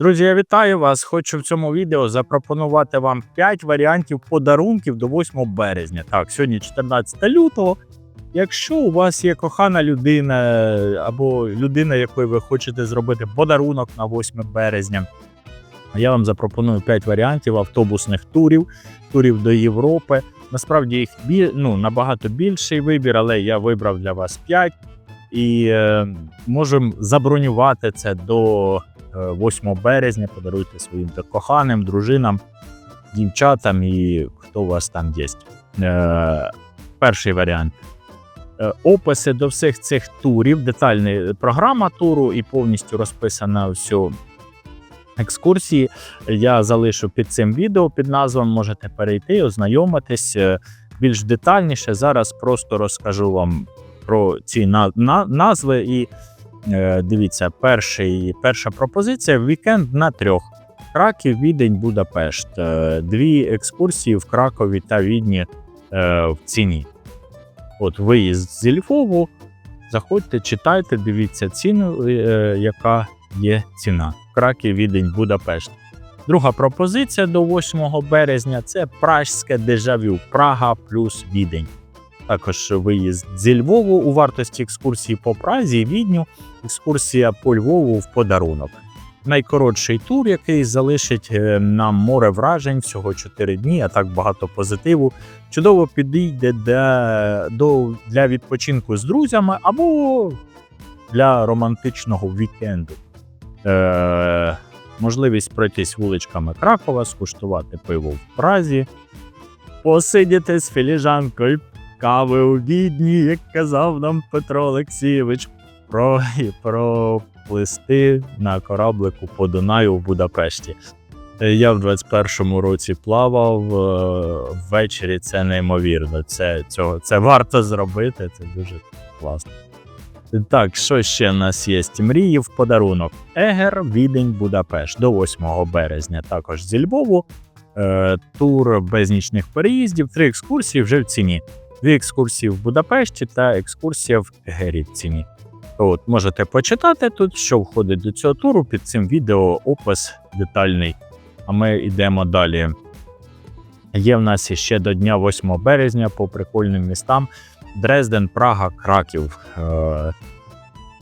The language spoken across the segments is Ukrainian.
Друзі, я вітаю вас. Хочу в цьому відео запропонувати вам 5 варіантів подарунків до 8 березня. Так, сьогодні 14 лютого. Якщо у вас є кохана людина або людина, якої ви хочете зробити подарунок на 8 березня, я вам запропоную 5 варіантів автобусних турів, турів до Європи. Насправді їх ну, набагато більший вибір, але я вибрав для вас 5 і е, можемо забронювати це до е, 8 березня. Подаруйте своїм коханим, дружинам, дівчатам і хто у вас там є. Е, перший варіант. Е, Описи до всіх цих турів, детальна програма туру і повністю розписана всю екскурсії. Я залишу під цим відео під назвом. Можете перейти, ознайомитись е, більш детальніше. Зараз просто розкажу вам про ці на, на, назви. І дивіться, перший, перша пропозиція вікенд на трьох. Краків, Відень, Будапешт. Е, Дві екскурсії в Кракові та Відні е, в ціні. От виїзд зі Львову. Заходьте, читайте, дивіться ціну, е, яка є ціна. Краків, Відень, Будапешт. Друга пропозиція до 8 березня це пражське дежавю Прага плюс Відень. Також виїзд зі Львову у вартості екскурсії по Празі Відню, екскурсія по Львову в подарунок. Найкоротший тур, який залишить е, нам море вражень всього 4 дні, а так багато позитиву. Чудово підійде для, до, для відпочинку з друзями або для романтичного вікенду. Е, можливість пройтись вуличками Кракова, скуштувати пиво в Празі, посидіти з філіжанкою кави у відні, як казав нам Петро Олексійович, про, проплисти на кораблику по Дунаю в Будапешті. Е, Я в 21-му році плавав е, ввечері. Це неймовірно. Це, цього, це варто зробити. Це дуже класно. Так, що ще в нас є? Мрії в подарунок. Егер, Відень, Будапешт до 8 березня. Також зі Львову. Е, тур без нічних переїздів, три екскурсії вже в ціні. Дві екскурсії в Будапешті та екскурсія в Егері. От, можете почитати тут, що входить до цього туру. Під цим відео опис детальний. А ми йдемо далі. Є в нас ще до дня 8 березня по прикольним містам. Дрезден, Прага, Краків. Е,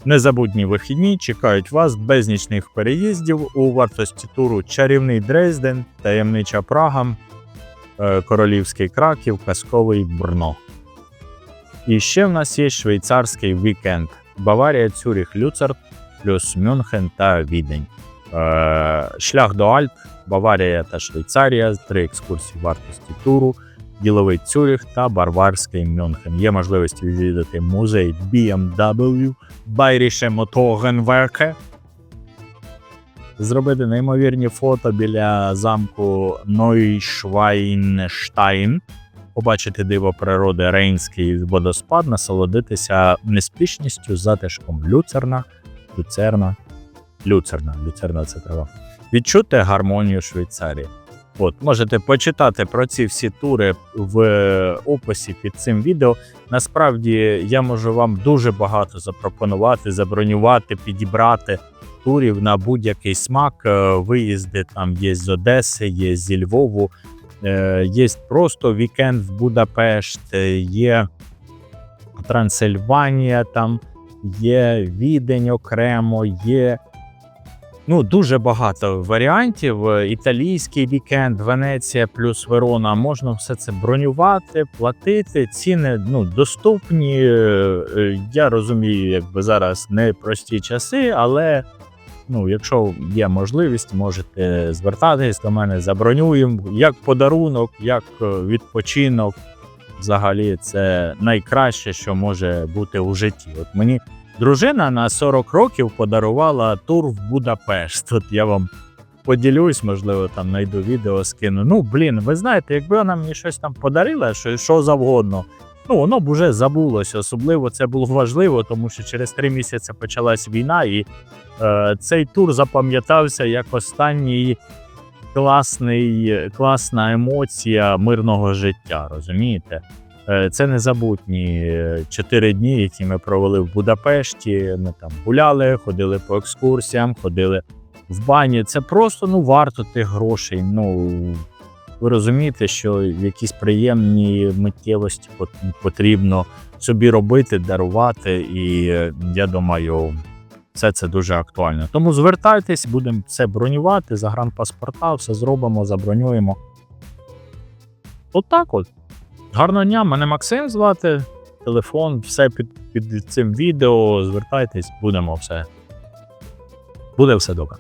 Незабутні вихідні чекають вас без нічних переїздів у вартості туру Чарівний Дрезден, Таємнича Прага, е, Королівський Краків, Казковий Брно. І ще в нас є швейцарський вікенд. Баварія, Цюріх, Люцерт, плюс Мюнхен та Відень. Е, Шлях до Альп, Баварія та Швейцарія, три екскурсії вартості туру, діловий Цюріх та Барварський Мюнхен. Є можливість відвідати музей BMW, Bayerische Motorenwerke, зробити неймовірні фото біля замку Нойшвайнштайн, побачити диво природи Рейнський водоспад, насолодитися неспішністю, затишком Люцерна, Люцерна, Люцерна, Люцерна це трава. Відчути гармонію Швейцарії. От, можете почитати про ці всі тури в описі під цим відео. Насправді я можу вам дуже багато запропонувати, забронювати, підібрати турів на будь-який смак. Е, Виїзди там є з Одеси, є зі Львову, є просто вікенд в Будапешт, е, є Трансильванія, там є Відень окремо, є Ну, дуже багато варіантів. Е, Італійський вікенд, Венеція плюс Верона. Можна все це бронювати, платити. Ціни ну, доступні. Е, е, Я розумію, якби зараз не прості часи, але ну, якщо є можливість, можете звертатись до мене, забронюємо як подарунок, як е, відпочинок. Взагалі, це найкраще, що може бути у житті. От мені Дружина на 40 років подарувала тур в Будапешт. Тут я вам поділюсь, можливо, там знайду відео, скину. Ну, блін, ви знаєте, якби вона мені щось там подарила, що, що завгодно, ну воно б уже забулося. Особливо це було важливо, тому що через три місяці почалась війна, і е, цей тур запам'ятався як останній класний, класна емоція мирного життя, розумієте? Е, Це незабутні чотири дні, які ми провели в Будапешті. Ми там гуляли, ходили по екскурсіям, ходили в бані. Це просто ну, варто тих грошей. Ну, ви розумієте, що якісь приємні миттєвості пот- потрібно собі робити, дарувати, і е, я думаю, все це дуже актуально. Тому звертайтесь, будемо це бронювати, загранпаспорта, все зробимо, забронюємо. Отак от. Гарного дня, мене Максим звати. Телефон, все під, під цим відео. Звертайтесь, будемо все. Буде все добре.